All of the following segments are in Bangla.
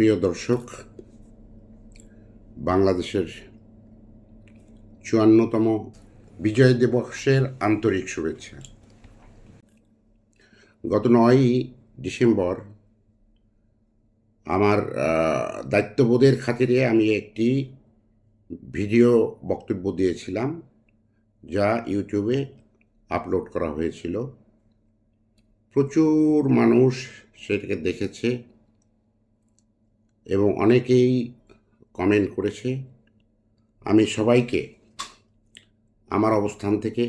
প্রিয় দর্শক, বাংলাদেশের চুয়ান্নতম বিজয় দিবসের আন্তরিক শুভেচ্ছা। গত নয়ই ডিসেম্বর আমার দায়িত্ববোধের খাতিরে আমি একটি ভিডিও বক্তব্য দিয়েছিলাম, যা ইউটিউবে আপলোড করা হয়েছিল। প্রচুর মানুষ সেটাকে দেখেছে। এবং অনেকেই কমেন্ট করেছে, আমি সবাইকে আমার অবস্থান থেকে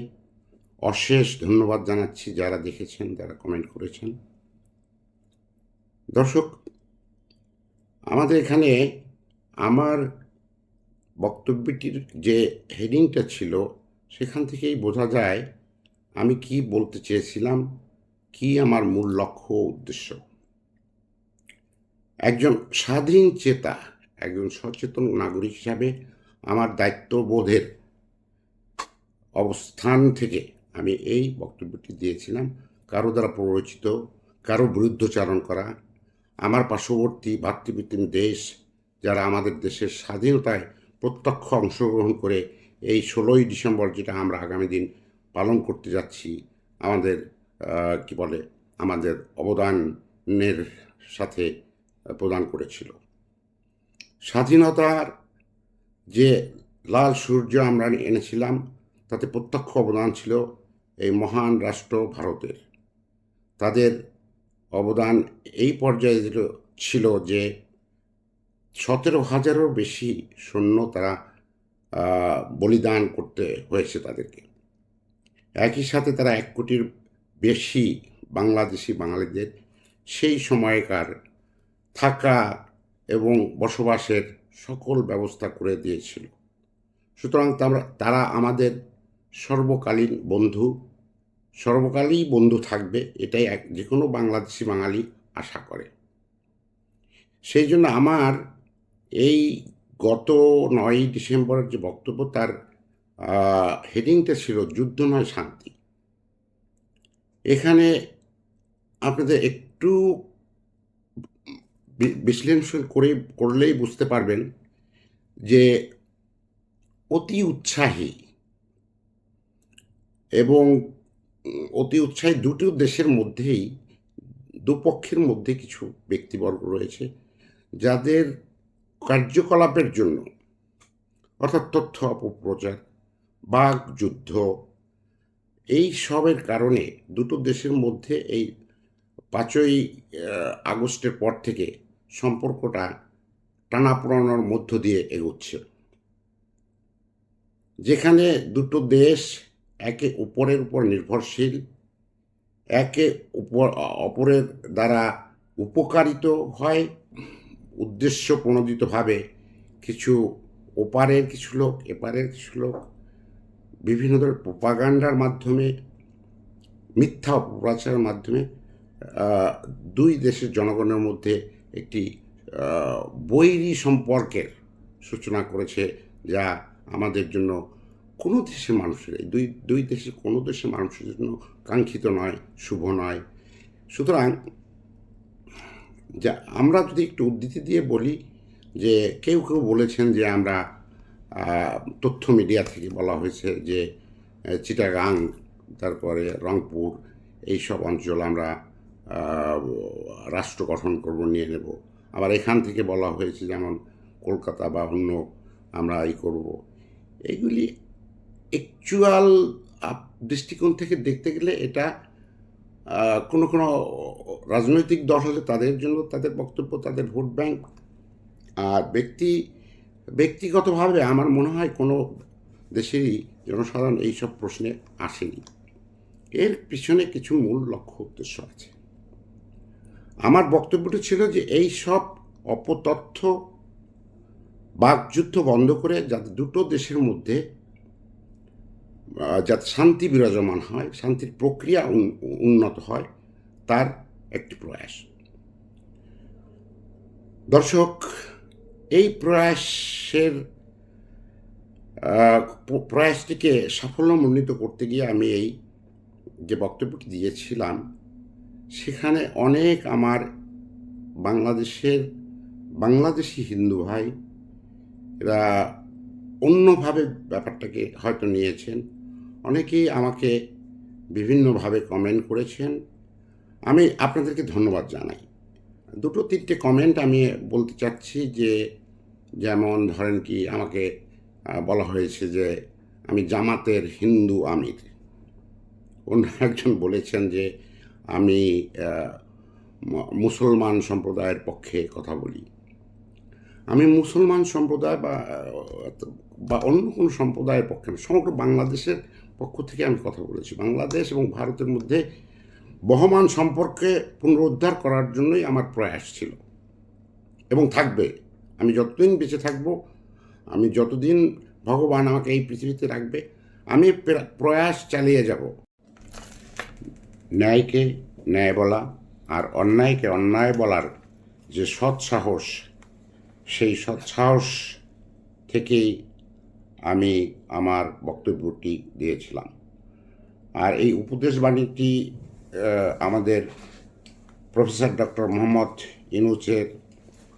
অশেষ ধন্যবাদ জানাচ্ছি যারা দেখেছেন, যারা কমেন্ট করেছেন। দর্শক, আমাদের এখানে আমার বক্তব্যটির যে হেডিংটা ছিল, সেখান থেকেই বোঝা যায় আমি কি বলতে চেয়েছিলাম, কি আমার মূল লক্ষ্য, উদ্দেশ্য। একজন স্বাধীন চেতা, একজন সচেতন নাগরিক হিসাবে আমার দায়িত্ববোধের অবস্থান থেকে আমি এই বক্তব্যটি দিয়েছিলাম। কারও দ্বারা প্ররোচিত, কারও বিরুদ্ধচারণ করা, আমার পার্শ্ববর্তী ভাতৃপ্রতিম দেশ যারা আমাদের দেশের স্বাধীনতায় প্রত্যক্ষ অংশগ্রহণ করে এই ষোলোই ডিসেম্বর যেটা আমরা আগামী দিন পালন করতে যাচ্ছি, আমাদের কি বলে, আমাদের অবদানের সাথে প্রদান করেছিল। স্বাধীনতার যে লাল সূর্য আমরা এনেছিলাম, তাতে প্রত্যক্ষ অবদান ছিল এই মহান রাষ্ট্র ভারতের। তাদের অবদান এই পর্যায়ে ছিল- যে সতেরো হাজারও বেশি সৈন্য তারা বলিদান করতে হয়েছে তাদেরকে। একই সাথে তারা এক কোটির বেশি বাংলাদেশি বাঙালিদের সেই সময়কার থাকা এবং বসবাসের সকল ব্যবস্থা করে দিয়েছিল। সুতরাং তারা আমাদের সর্বকালীন বন্ধু। সর্বকালই বন্ধু থাকবে, এটাই এক যে কোনো বাংলাদেশি বাঙালি আশা করে। সেই জন্য আমার এই গত নয়ই ডিসেম্বরের যে বক্তব্য, তার হেডিংটা ছিল যুদ্ধ নয়, শান্তি। এখানে আপনাদের একটু বিশ্লেষণ করে করলেই বুঝতে পারবেন যে অতি উৎসাহী এবং অতি উৎসাহী দুটো দেশের মধ্যেই, দুপক্ষের মধ্যে কিছু ব্যক্তিবর্গ রয়েছে যাদের কার্যকলাপের জন্য, অর্থাৎ তথ্য অপপ্রচার, বাঘ যুদ্ধ, এই সবের কারণে দুটো দেশের মধ্যে এই পাঁচই আগস্টের পর থেকে সম্পর্কটা টানাপোড়ানোর মধ্য দিয়ে এগোচ্ছে। যেখানে দুটো দেশ একে অপরের উপর নির্ভরশীল, একে উপর, অপরের দ্বারা উপকারিত হয়, উদ্দেশ্য প্রণোদিতভাবে কিছু ওপারের কিছু লোক, এপারের কিছু লোক, বিভিন্ন ধরনের প্রোপাগান্ডার মাধ্যমে, মিথ্যা অপপ্রচারের মাধ্যমে দুই দেশের জনগণের মধ্যে একটি বৈরী সম্পর্কের সূচনা করেছে যা আমাদের জন্য কোনো দেশের মানুষের দুই দুই দেশের কোনো দেশের মানুষের জন্য কাঙ্ক্ষিত নয়, শুভ নয়। সুতরাং যা, আমরা যদি একটু উদ্ধৃতি দিয়ে বলি যে কেউ কেউ বলেছেন যে আমরা তথ্য মিডিয়া থেকে বলা হয়েছে যে চিটাগাং, তারপরে রংপুর, এইসব অঞ্চল আমরা রাষ্ট্র গঠন করব, নিয়ে নেব। আবার এখান থেকে বলা হয়েছে যেমন কলকাতা বা অন্য আমরা এই করব। এগুলি অ্যাকচুয়াল দৃষ্টিকোণ থেকে দেখতে গেলে এটা কোনো কোনো রাজনৈতিক দল হলে তাদের জন্য তাদের বক্তব্য, তাদের ভোট ব্যাংক আর ব্যক্তি, ব্যক্তিগতভাবে আমার মনে হয় কোনো দেশেরই জনসাধারণ এইসব প্রশ্নে আসেনি। এর পিছনে কিছু মূল লক্ষ্য, উদ্দেশ্য আছে। আমার বক্তব্যটি ছিল যে এই সব অপতথ্য বাকযুদ্ধ বন্ধ করে যাতে দুটো দেশের মধ্যে যাতে শান্তি বিরাজমান হয়, শান্তির প্রক্রিয়া উন- উন্নত হয়, তার একটি প্রয়াস। দর্শক, এই প্রয়াসের প্রয়াসটিকে সাফল্যমণ্ডিত করতে গিয়ে আমি এই যে বক্তব্যটি দিয়েছিলাম সেখানে অনেক আমার বাংলাদেশের বাংলাদেশি হিন্দু ভাই, এরা অন্যভাবে ব্যাপারটাকে হয়তো নিয়েছেন। অনেকেই আমাকে বিভিন্নভাবে কমেন্ট করেছেন। আমি আপনাদেরকে ধন্যবাদ জানাই। দুটো তিনটে কমেন্ট আমি বলতে চাচ্ছি যে, যেমন ধরেন কি আমাকে বলা হয়েছে যে, আমি জামাতের হিন্দু আমির। অন্য একজন বলেছেন যে আমি মুসলমান সম্প্রদায়ের পক্ষে কথা বলি। আমি মুসলমান সম্প্রদায় বা বা অন্য কোনো সম্প্রদায়ের পক্ষে সমগ্র বাংলাদেশের পক্ষ থেকে আমি কথা বলেছি। বাংলাদেশ এবং ভারতের মধ্যে বহমান সম্পর্কে পুনরুদ্ধার করার জন্যই আমার প্রয়াস ছিল। এবং থাকবে। আমি যতদিন বেঁচে থাকব, আমি যতদিন ভগবান আমাকে এই পৃথিবীতে রাখবে, আমি প্রয়াস চালিয়ে যাব। ন্যায়কে ন্যায় বলা আর অন্যায়কে অন্যায় বলার যে সৎ সাহস সেই সৎসাহস থেকেই আমি আমার বক্তব্যটি দিয়েছিলাম। আর এই উপদেশ বাণীটি আমাদের প্রফেসর ডক্টর মোহাম্মদ ইনুচের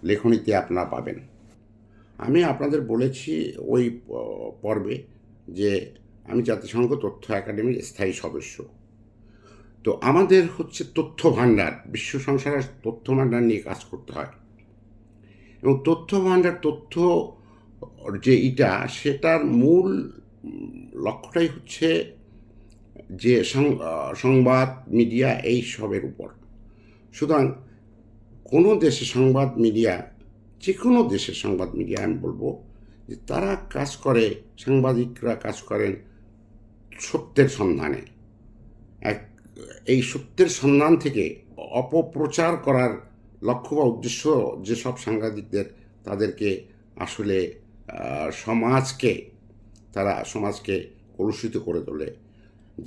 লেখনীতে আপনারা পাবেন। আমি আপনাদের বলেছি ওই পর্বে যে আমি জাতিসংঘ তথ্য একাডেমির স্থায়ী সদস্য। তো আমাদের হচ্ছে তথ্য ভাণ্ডার, বিশ্ব সংসারের তথ্য ভাণ্ডার নিয়ে কাজ করতে হয়। এবং তথ্য ভাণ্ডার, তথ্য যে ইটা, সেটার মূল লক্ষ্যটাই হচ্ছে যে সংবাদ, মিডিয়া এই সবের উপর। সুতরাং কোনো দেশে সংবাদ মিডিয়া যে কোনো দেশের সংবাদ মিডিয়া, আমি বলব যে তারা কাজ করে, সাংবাদিকরা কাজ করেন সত্যের সন্ধানে। এক এই সত্যের সন্ধান থেকে অপপ্রচার করার লক্ষ্য বা উদ্দেশ্য যেসব সাংবাদিকদের, তাদেরকে আসলে সমাজকে, তারা সমাজকে কলুষিত করে তোলে।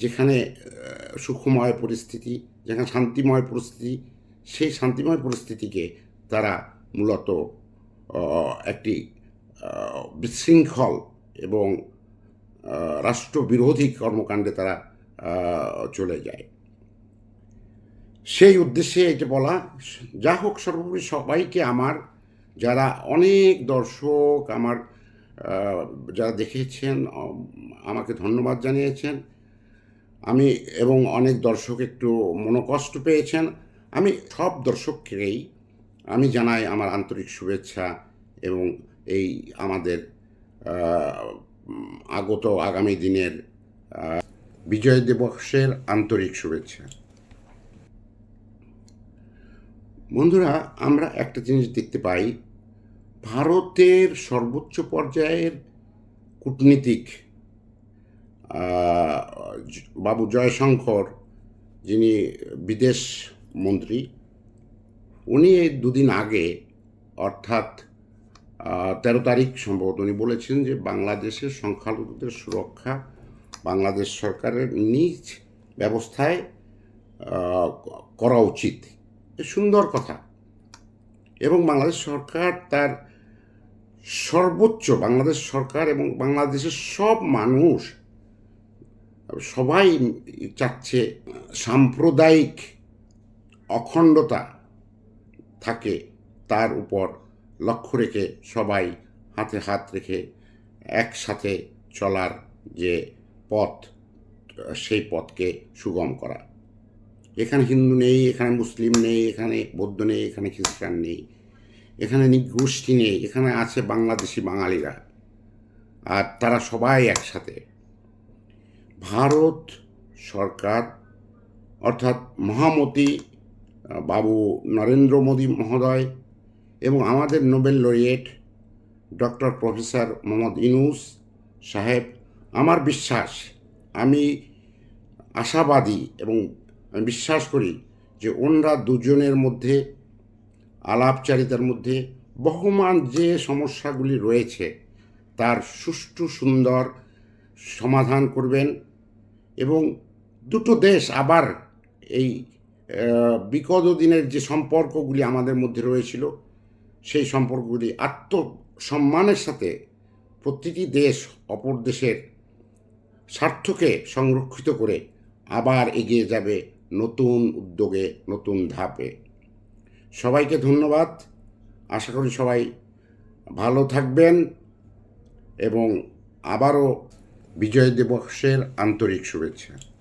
যেখানে সুখময় পরিস্থিতি, যেখানে শান্তিময় পরিস্থিতি, সেই শান্তিময় পরিস্থিতিকে তারা মূলত একটি বিশৃঙ্খল এবং রাষ্ট্রবিরোধী কর্মকাণ্ডে তারা চলে যায়। সেই উদ্দেশ্যে এটা বলা, যা হোক সর্বোপরি সবাইকে আমার, যারা অনেক দর্শক আমার যারা দেখেছেন আমাকে ধন্যবাদ জানিয়েছেন। আমি এবং অনেক দর্শক একটু মনোকষ্ট পেয়েছেন। আমি সব দর্শককেই, আমি জানাই আমার আন্তরিক শুভেচ্ছা এবং এই আমাদের আগত আগামী দিনের বিজয় দিবসের আন্তরিক শুভেচ্ছা। বন্ধুরা, আমরা একটা জিনিস দেখতে পাই। ভারতের সর্বোচ্চ পর্যায়ের কূটনীতিক বাবু জয়শঙ্কর, যিনি বিদেশ মন্ত্রী, উনি দুদিন আগে, অর্থাৎ তেরো তারিখ সম্ভবত উনি বলেছেন যে বাংলাদেশের সংখ্যালঘুদের সুরক্ষা বাংলাদেশ সরকারের নিজ ব্যবস্থায় করা উচিত। সুন্দর কথা। এবং বাংলাদেশ সরকার তার সর্বোচ্চ, বাংলাদেশ সরকার এবং বাংলাদেশের সব মানুষ, সবাই চাচ্ছে সাম্প্রদায়িক অখণ্ডতা থাকে তার উপর লক্ষ্য রেখে সবাই হাতে হাত রেখে একসাথে চলার যে পথ, সেই পথকে সুগম করা। এখানে হিন্দু নেই, এখানে মুসলিম নেই, এখানে বৌদ্ধ নেই, এখানে খ্রিস্টান নেই, এখানে নিগোষ্ঠী নেই, এখানে আছে বাংলাদেশি বাঙালিরা। আর তারা সবাই একসাথে। ভারত সরকার, অর্থাৎ মহামতি বাবু নরেন্দ্র মোদী মহোদয় এবং আমাদের Nobel laureate doctor professor Mohammad Yunus সাহেব, আমার বিশ্বাস আমি আশাবাদী এবং আমি বিশ্বাস করি যে ওনরা দুজনের মধ্যে, আলাপচারিতার মধ্যে বহমান যে সমস্যাগুলি রয়েছে, তার সুষ্ঠু সুন্দর সমাধান করবেন এবং দুটো দেশ আবার এই বিগত দিনের যে সম্পর্কগুলি আমাদের মধ্যে রয়েছিল, সেই সম্পর্কগুলি আত্মসম্মানের সাথে প্রতিটি দেশ অপর দেশের স্বার্থকে সংরক্ষিত করে আবার এগিয়ে যাবে নতুন উদ্যোগে, নতুন ধাপে। সবাইকে ধন্যবাদ। আশা করি সবাই ভালো থাকবেন এবং আবারও বিজয় দিবসের আন্তরিক শুভেচ্ছা।